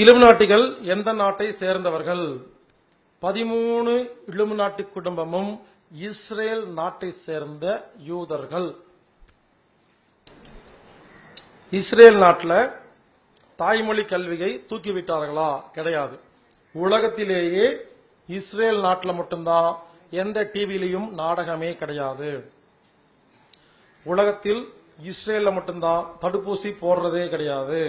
இலுமினாட்டிகள் எந்த நாட்டை சேர்ந்தவர்கள்? பதிமூணு இலுமினாட்டி குடும்பமும் இஸ்ரேல் நாட்டை சேர்ந்த யூதர்கள். இஸ்ரேல் நாட்டில் தாய்மொழி கல்வியை தூக்கிவிட்டார்களா? கிடையாது. உலகத்திலேயே இஸ்ரேல் நாட்டில் மட்டும்தான் எந்த டிவிலையும் நாடகமே கிடையாது. உலகத்தில் இஸ்ரேலில் மட்டும்தான் தடுப்பூசி போடுறதே கிடையாது.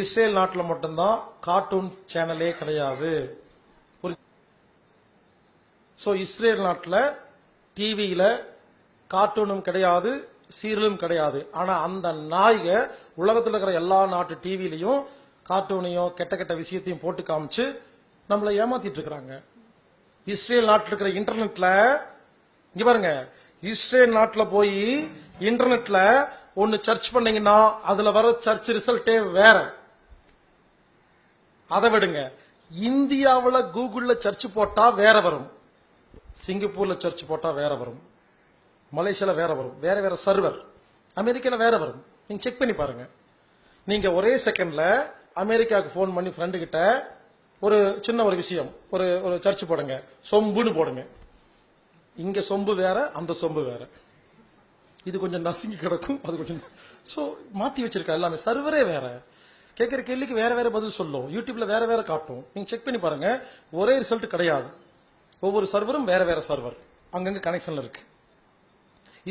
இஸ்ரேல் நாட்டில் மட்டும்தான் கார்ட்டூன் சேனலே கிடையாது. ஸோ இஸ்ரேல் நாட்டில் டிவியில் கார்ட்டூனும் கிடையாது சீரியலும் கிடையாது. ஆனால் அந்த நாய்க உலகத்தில் இருக்கிற எல்லா நாட்டு டிவிலையும் கார்ட்டூனையும் கெட்ட கெட்ட விஷயத்தையும் போட்டு காமிச்சு நம்மளை ஏமாத்திட்டு இருக்கிறாங்க. இஸ்ரேல் நாட்டில் இருக்கிற இன்டர்நெட்டில் இங்கே பாருங்க இஸ்ரேல் நாட்டில் போய் இன்டர்நெட்டில் ஒன்று சர்ச் பண்ணீங்கன்னா அதில் வர சர்ச் ரிசல்ட்டே வேற. அதை விடுங்க. இந்தியாவில் கூகுளில் சர்ச் போட்டால் வேற வரும். சிங்கப்பூரில் சர்ச் போட்டால் வேற வரும். மலேசியாவில் வேற வரும். வேற வேற சர்வர் அமெரிக்காவில் வேற வரும். நீங்கள் செக் பண்ணி பாருங்க. நீங்க ஒரே செகண்ட்ல அமெரிக்காவுக்கு ஃபோன் பண்ணி ஃப்ரெண்டு கிட்ட ஒரு சின்ன ஒரு விஷயம். ஒரு ஒரு சர்ச் போடுங்க. சொம்புன்னு போடுங்க. இங்க சொம்பு வேற அந்த சொம்பு வேற. இது கொஞ்சம் நசுங்கி கிடக்கும். அது கொஞ்சம் ஸோ மாற்றி வச்சிருக்கா எல்லாமே. சர்வரே வேற. கேட்குற கேள்விக்கு வேறு வேறு பதில் சொல்லும். யூடியூப்பில் வேறு வேற காட்டும். நீங்கள் செக் பண்ணி பாருங்கள் ஒரே ரிசல்ட் கிடையாது. ஒவ்வொரு சர்வரும் வேறு வேறு சர்வர் அங்கங்கே கனெக்ஷனில் இருக்குது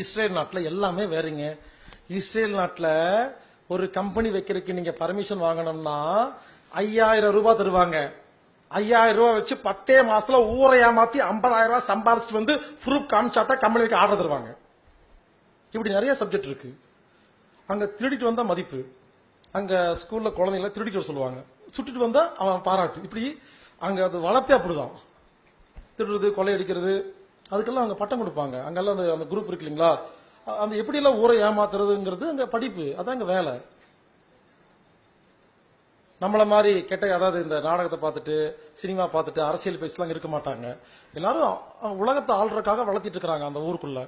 இஸ்ரேல் நாட்டில் எல்லாமே வேறுங்க. இஸ்ரேல் நாட்டில் ஒரு கம்பெனி வைக்கிறதுக்கு நீங்கள் பர்மிஷன் வாங்கணும்னா ஐயாயிரம் ரூபாய் தருவாங்க. ஐயாயிரம் ரூபாய் வச்சு பத்தே மாசத்துல ஊரை ஏமாத்தி ஐம்பதாயிரம் ரூபாய் சம்பாதிச்சுட்டு வந்து ப்ரூஃப் காமிச்சாதான் கம்பெனிக்கு ஆர்டர் தருவாங்க. இப்படி நிறைய சப்ஜெக்ட் இருக்கு. அங்க திருடிட்டு வந்தா மதிப்பு. அங்கே ஸ்கூலில் குழந்தைங்கள திருடிக்க சொல்லுவாங்க. சுட்டுட்டு வந்தால் அவன் பாராட்டு. இப்படி அங்கே அது வளர்ப்பே அப்படிதான். திருடுறது கொள்ளையடிக்கிறது அதுக்கெல்லாம் அங்கே பட்டம் கொடுப்பாங்க. அங்கெல்லாம் அந்த அந்த குரூப் இருக்கு இல்லைங்களா? அந்த எப்படியெல்லாம் ஊரை ஏமாத்துறதுங்கிறது அங்கே படிப்பு. அதான் அங்கே வேலை. நம்மளை மாதிரி கெட்ட அதாவது இந்த நாடகத்தை பார்த்துட்டு சினிமா பார்த்துட்டு அரசியல் பேசலாம் இருக்க மாட்டாங்க. எல்லாரும் உலகத்தை ஆள்றதுக்காக வளர்த்திட்டு இருக்கிறாங்க அந்த ஊருக்குள்ள.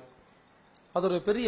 அது ஒரு பெரிய